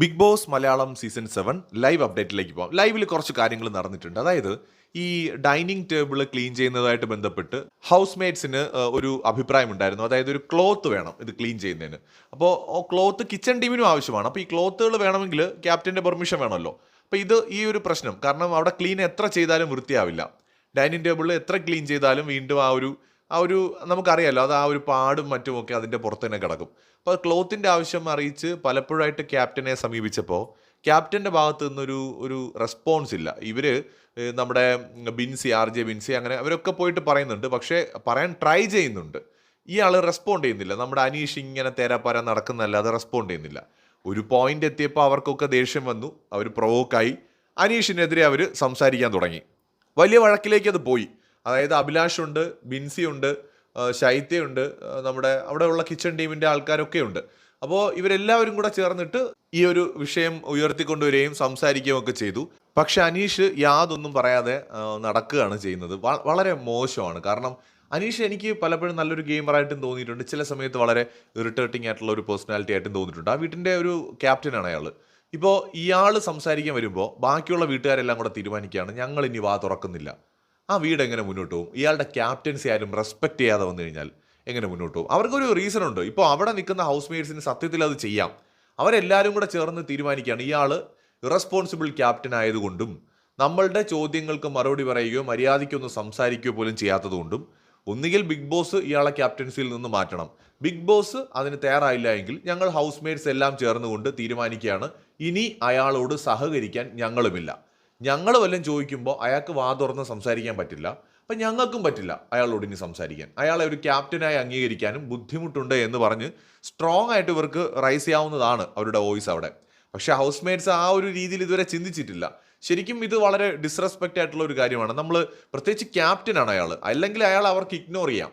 Bigg Boss Malayalam season seven live അപ്ഡേറ്റിലേക്ക് പോകാം. ലൈവിൽ കുറച്ച് കാര്യങ്ങൾ നടന്നിട്ടുണ്ട്. അതായത് ഈ ഡൈനിങ് ടേബിൾ ക്ലീൻ ചെയ്യുന്നതായിട്ട് ബന്ധപ്പെട്ട് ഹൗസ് മേറ്റ്സിന് ഒരു അഭിപ്രായം ഉണ്ടായിരുന്നു അതായത് ഒരു ക്ലോത്ത് വേണം ഇത് ക്ലീൻ ചെയ്യുന്നതിന്. അപ്പോൾ ക്ലോത്ത് കിച്ചൺ ടീമിനും ആവശ്യമാണ്. അപ്പോൾ ഈ ക്ലോത്തുകൾ വേണമെങ്കിൽ ക്യാപ്റ്റന്റെ പെർമിഷൻ വേണമല്ലോ. അപ്പോൾ ഇത് ഈ ഒരു പ്രശ്നം. കാരണം അവിടെ ക്ലീൻ എത്ര ചെയ്താലും വൃത്തിയാവില്ല. ഡൈനിങ് ടേബിളിൽ എത്ര ക്ലീൻ ചെയ്താലും വീണ്ടും ആ ഒരു ആ ഒരു നമുക്കറിയാമല്ലോ അത് ആ ഒരു പാടും മറ്റുമൊക്കെ അതിന്റെ പുറത്ത് തന്നെ കിടക്കും. അപ്പോൾ ക്ലോത്തിന്റെ ആവശ്യം അറിയിച്ച് പലപ്പോഴായിട്ട് ക്യാപ്റ്റനെ സമീപിച്ചപ്പോൾ ക്യാപ്റ്റന്റെ ഭാഗത്തു നിന്നൊരു ഒരു റെസ്പോൺസ് ഇല്ല. ഇവർ നമ്മുടെ ബിൻസി ആർ ജെ ബിൻസി അങ്ങനെ അവരൊക്കെ പോയിട്ട് പറയുന്നുണ്ട്. പക്ഷേ പറയാൻ ട്രൈ ചെയ്യുന്നുണ്ട്. ഇയാൾ റെസ്പോണ്ട് ചെയ്യുന്നില്ല. നമ്മുടെ അനീഷ് ഇങ്ങനെ തേരാപ്പാര നടക്കുന്നതല്ലാതെ റെസ്പോണ്ട് ചെയ്യുന്നില്ല. ഒരു പോയിന്റ് എത്തിയപ്പോൾ അവർക്കൊക്കെ ദേഷ്യം വന്നു. അവർ പ്രൊവോക്കായി അനീഷിനെതിരെ അവർ സംസാരിക്കാൻ തുടങ്ങി. വലിയ വഴക്കിലേക്ക് അത് പോയി. അതായത് അഭിലാഷ് ഉണ്ട് ബിൻസി ഉണ്ട് ശൈത്യയുണ്ട് നമ്മുടെ അവിടെയുള്ള കിച്ചൺ ടീമിന്റെ ആൾക്കാരൊക്കെ ഉണ്ട്. അപ്പോൾ ഇവരെല്ലാവരും കൂടെ ചേർന്നിട്ട് ഈ ഒരു വിഷയം ഉയർത്തിക്കൊണ്ടുവരികയും സംസാരിക്കുകയും ഒക്കെ ചെയ്തു. പക്ഷെ അനീഷ് യാതൊന്നും പറയാതെ നടക്കുകയാണ് ചെയ്യുന്നത്. വളരെ മോശമാണ്. കാരണം അനീഷ് എനിക്ക് പലപ്പോഴും നല്ലൊരു ഗെയിമറായിട്ടും തോന്നിയിട്ടുണ്ട്. ചില സമയത്ത് വളരെ ഇറിറ്റേറ്റിംഗ് ആയിട്ടുള്ള ഒരു പേഴ്സണാലിറ്റി ആയിട്ടും തോന്നിയിട്ടുണ്ട്. ആ വീട്ടിന്റെ ഒരു ക്യാപ്റ്റനാണ് അയാൾ ഇപ്പോൾ ഇയാൾ സംസാരിക്കാൻ വരുമ്പോൾ ബാക്കിയുള്ള വീട്ടുകാരെല്ലാം കൂടെ തീരുമാനിക്കുകയാണ്. ഞങ്ങൾ ഇനി വാ തുറക്കുന്നില്ല. ആ വീട് എങ്ങനെ മുന്നോട്ട് പോകും? ഇയാളുടെ ക്യാപ്റ്റൻസി ആരും റെസ്പെക്ട് ചെയ്യാതെ വന്നു കഴിഞ്ഞാൽ എങ്ങനെ മുന്നോട്ട് പോകും? അവർക്കൊരു റീസൺ ഉണ്ട്. ഇപ്പോൾ അവിടെ നിൽക്കുന്ന ഹൗസ് മേറ്റ്സിന് സത്യത്തിൽ അത് ചെയ്യാം. അവരെല്ലാവരും കൂടെ ചേർന്ന് തീരുമാനിക്കുകയാണ്. ഇയാൾ ഇറസ്പോൺസിബിൾ ക്യാപ്റ്റൻ ആയതുകൊണ്ടും നമ്മളുടെ ചോദ്യങ്ങൾക്ക് മറുപടി പറയുകയോ മര്യാദയ്ക്കൊന്നും സംസാരിക്കുകയോ പോലും ചെയ്യാത്തതുകൊണ്ടും ഒന്നുകിൽ ബിഗ് ബോസ് ഇയാളെ ക്യാപ്റ്റൻസിയിൽ നിന്ന് മാറ്റണം. ബിഗ് ബോസ് അതിന് തയ്യാറായില്ല എങ്കിൽ ഞങ്ങൾ ഹൗസ് മേറ്റ്സ് എല്ലാം ചേർന്നുകൊണ്ട് തീരുമാനിക്കുകയാണ്. ഇനി അയാളോട് സഹകരിക്കാൻ ഞങ്ങളുമില്ല. ഞങ്ങൾ വല്ലതും ചോദിക്കുമ്പോൾ അയാൾക്ക് വാ തുറന്ന് സംസാരിക്കാൻ പറ്റില്ല. അപ്പം ഞങ്ങൾക്കും പറ്റില്ല അയാളോട് ഇനി സംസാരിക്കാൻ. അയാളെ ഒരു ക്യാപ്റ്റനായി അംഗീകരിക്കാനും ബുദ്ധിമുട്ടുണ്ട് എന്ന് പറഞ്ഞ് സ്ട്രോങ് ആയിട്ട് ഇവർക്ക് റൈസ് ചെയ്യാവുന്നതാണ് അവരുടെ വോയിസ് അവിടെ. പക്ഷേ ഹൗസ് മേറ്റ്സ് ആ ഒരു രീതിയിൽ ഇതുവരെ ചിന്തിച്ചിട്ടില്ല. ശരിക്കും ഇത് വളരെ ഡിസ്റെസ്പെക്റ്റ് ആയിട്ടുള്ള ഒരു കാര്യമാണ്. നമ്മൾ പ്രത്യേകിച്ച് ക്യാപ്റ്റനാണ് അയാൾ അല്ലെങ്കിൽ അയാൾ അവർക്ക് ഇഗ്നോർ ചെയ്യാം.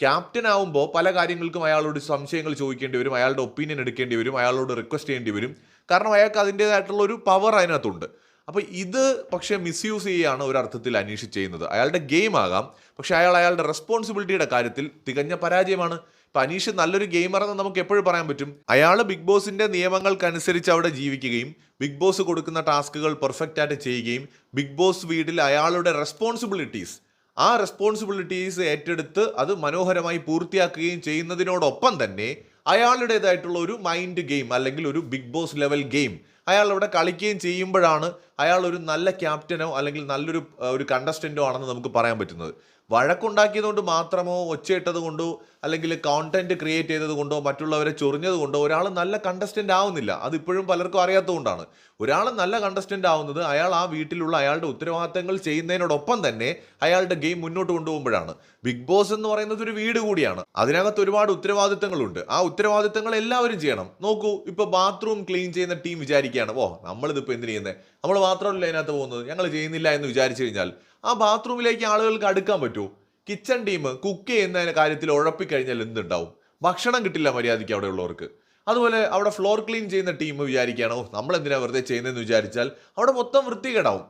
ക്യാപ്റ്റൻ ആവുമ്പോൾ പല കാര്യങ്ങൾക്കും അയാളോട് സംശയങ്ങൾ ചോദിക്കേണ്ടി വരും അയാളുടെ ഒപ്പീനിയൻ എടുക്കേണ്ടി വരും അയാളോട് റിക്വസ്റ്റ് ചെയ്യേണ്ടി വരും. കാരണം അയാൾക്ക് അതിന്റേതായിട്ടുള്ള ഒരു പവർ അതിനകത്തുണ്ട്. അപ്പോൾ ഇത് പക്ഷേ മിസ്യൂസ് ചെയ്യുകയാണ് ഒരർത്ഥത്തിൽ അനീഷ് ചെയ്യുന്നത്. അയാളുടെ ഗെയിം ആകാം. പക്ഷേ അയാൾ അയാളുടെ റെസ്പോൺസിബിലിറ്റിയുടെ കാര്യത്തിൽ തികഞ്ഞ പരാജയമാണ്. ഇപ്പം അനീഷ് നല്ലൊരു ഗെയിമറെന്ന് നമുക്ക് എപ്പോഴും പറയാൻ പറ്റും. അയാൾ ബിഗ് ബോസിന്റെ നിയമങ്ങൾക്കനുസരിച്ച് അവിടെ ജീവിക്കുകയും ബിഗ് ബോസ് കൊടുക്കുന്ന ടാസ്കുകൾ പെർഫെക്റ്റ് ആയിട്ട് ചെയ്യുകയും ബിഗ് ബോസ് വീട്ടിൽ അയാളുടെ റെസ്പോൺസിബിലിറ്റീസ് ആ റെസ്പോൺസിബിലിറ്റീസ് ഏറ്റെടുത്ത് അത് മനോഹരമായി പൂർത്തിയാക്കുകയും ചെയ്യുന്നതിനോടൊപ്പം തന്നെ അയാളുടേതായിട്ടുള്ള ഒരു മൈൻഡ് ഗെയിം അല്ലെങ്കിൽ ഒരു ബിഗ് ബോസ് ലെവൽ ഗെയിം അയാൾ അവിടെ കളിക്കുകയും ചെയ്യുമ്പോഴാണ് അയാൾ ഒരു നല്ല ക്യാപ്റ്റനോ അല്ലെങ്കിൽ നല്ലൊരു ഒരു കണ്ടസ്റ്റന്റോ ആണെന്ന് നമുക്ക് പറയാൻ പറ്റുന്നത്. വഴക്കുണ്ടാക്കിയതുകൊണ്ട് മാത്രമോ ഒച്ചയിട്ടത് കൊണ്ടോ അല്ലെങ്കിൽ കോണ്ടന്റ് ക്രിയേറ്റ് ചെയ്തത് കൊണ്ടോ മറ്റുള്ളവരെ ചൊറിഞ്ഞത് കൊണ്ടോ ഒരാൾ നല്ല കണ്ടസ്റ്റന്റ് ആവുന്നില്ല. അതിപ്പോഴും പലർക്കും അറിയാത്തതുകൊണ്ടാണ്. ഒരാൾ നല്ല കണ്ടസ്റ്റന്റ് ആവുന്നത് അയാൾ ആ വീട്ടിലുള്ള അയാളുടെ ഉത്തരവാദിത്തങ്ങൾ ചെയ്യുന്നതിനോടൊപ്പം തന്നെ അയാളുടെ ഗെയിം മുന്നോട്ട് കൊണ്ടുപോകുമ്പോഴാണ്. ബിഗ് ബോസ് എന്ന് പറയുന്നത് ഒരു വീട് കൂടിയാണ്. അതിനകത്ത് ഒരുപാട് ഉത്തരവാദിത്തങ്ങളുണ്ട്. ആ ഉത്തരവാദിത്തങ്ങൾ എല്ലാവരും ചെയ്യണം. നോക്കൂ ഇപ്പൊ ബാത്റൂം ക്ലീൻ ചെയ്യുന്ന ടീം വിചാരിക്കുകയാണ്. ഓ നമ്മളിതിപ്പോ എന്തിനു ചെയ്യുന്നത് നമ്മൾ മാത്രമല്ല അതിനകത്ത് പോകുന്നത്. ഞങ്ങൾ ചെയ്യുന്നില്ല എന്ന് വിചാരിച്ചു കഴിഞ്ഞാൽ ആ ബാത്റൂമിലേക്ക് ആളുകൾക്ക് അടുക്കാൻ പറ്റുമോ? കിച്ചൺ ടീം കുക്ക് ചെയ്യുന്ന കാര്യത്തിൽ ഉഴപ്പിക്കഴിഞ്ഞാൽ എന്തുണ്ടാവും? ഭക്ഷണം കിട്ടില്ല മര്യാദയ്ക്ക് അവിടെ ഉള്ളവർക്ക്. അതുപോലെ അവിടെ ഫ്ലോർ ക്ലീൻ ചെയ്യുന്ന ടീം വിചാരിക്കുകയാണോ നമ്മൾ എന്തിനാ വെറുതെ ചെയ്യുന്നതെന്ന് വിചാരിച്ചാൽ അവിടെ മൊത്തം വൃത്തികേടാവും.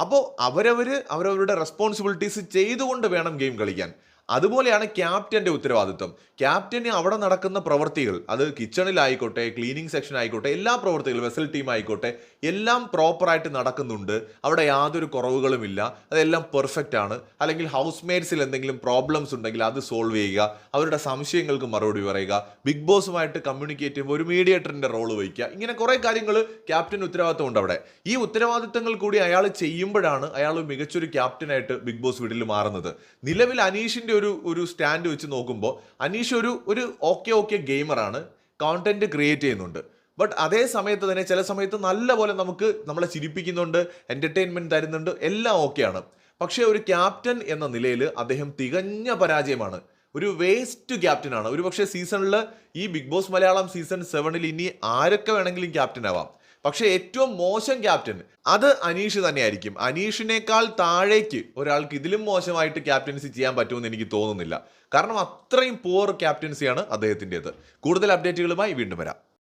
അപ്പോൾ അവരവർ അവരവരുടെ റെസ്പോൺസിബിലിറ്റീസ് ചെയ്തുകൊണ്ട് വേണം ഗെയിം കളിക്കാൻ. അതുപോലെയാണ് ക്യാപ്റ്റന്റെ ഉത്തരവാദിത്വം. ക്യാപ്റ്റന് അവിടെ നടക്കുന്ന പ്രവൃത്തികൾ അത് കിച്ചണിലായിക്കോട്ടെ ക്ലീനിങ് സെക്ഷൻ ആയിക്കോട്ടെ എല്ലാ പ്രവൃത്തികളും വെസൽ ടീം ആയിക്കോട്ടെ എല്ലാം പ്രോപ്പറായിട്ട് നടക്കുന്നുണ്ട്. അവിടെ യാതൊരു കുറവുകളുമില്ല. അതെല്ലാം പെർഫെക്റ്റ് ആണ്. അല്ലെങ്കിൽ ഹൗസ് മേറ്റ്സിൽ എന്തെങ്കിലും പ്രോബ്ലംസ് ഉണ്ടെങ്കിൽ അത് സോൾവ് ചെയ്യുക. അവരുടെ സംശയങ്ങൾക്ക് മറുപടി പറയുക. ബിഗ് ബോസുമായിട്ട് കമ്മ്യൂണിക്കേറ്റ് ചെയ്യുമ്പോൾ ഒരു മീഡിയേറ്ററിന്റെ റോൾ വഹിക്കുക. ഇങ്ങനെ കുറേ കാര്യങ്ങൾ ക്യാപ്റ്റൻ ഉത്തരവാദിത്വം ഉണ്ട് അവിടെ. ഈ ഉത്തരവാദിത്തങ്ങൾ കൂടി അയാൾ ചെയ്യുമ്പോഴാണ് അയാൾ മികച്ചൊരു ക്യാപ്റ്റനായിട്ട് ബിഗ് ബോസ് വീട്ടിൽ മാറുന്നത്. നിലവിൽ അനീഷിന്റെ ഒരു ഒരു സ്റ്റാൻഡ് വെച്ച് നോക്കുമ്പോൾ അനീഷ് ഒരു ഒരു ഓക്കെ ഓക്കെ ഗെയിമറാണ് കോണ്ടന്റ് ക്രിയേറ്റ് ചെയ്യുന്നുണ്ട്. ബട്ട് അതേ സമയത്ത് തന്നെ ചില സമയത്ത് നല്ല പോലെ നമുക്ക് നമ്മളെ ചിരിപ്പിക്കുന്നുണ്ട് എന്റർടൈൻമെന്റ് തരുന്നുണ്ട് എല്ലാം ഓക്കെയാണ് പക്ഷേ ഒരു ക്യാപ്റ്റൻ എന്ന നിലയിൽ അദ്ദേഹം തികഞ്ഞ പരാജയമാണ്. ഒരു വേസ്റ്റ് ക്യാപ്റ്റനാണ് ഒരു പക്ഷേ സീസണിൽ ഈ ബിഗ് ബോസ് മലയാളം സീസൺ സെവനിൽ ഇനി ആരൊക്കെ വേണമെങ്കിലും ക്യാപ്റ്റൻ ആവാം. പക്ഷേ ഏറ്റവും മോശം ക്യാപ്റ്റൻ അത് അനീഷ് തന്നെയായിരിക്കും. അനീഷിനേക്കാൾ താഴേക്ക് ഒരാൾക്ക് ഇതിലും മോശമായിട്ട് ക്യാപ്റ്റൻസി ചെയ്യാൻ പറ്റുമെന്ന് എനിക്ക് തോന്നുന്നില്ല. കാരണം അത്രയും പോർ ക്യാപ്റ്റൻസിയാണ് അദ്ദേഹത്തിന്റെത്. കൂടുതൽ അപ്ഡേറ്റുകളുമായി വീണ്ടും വരാം.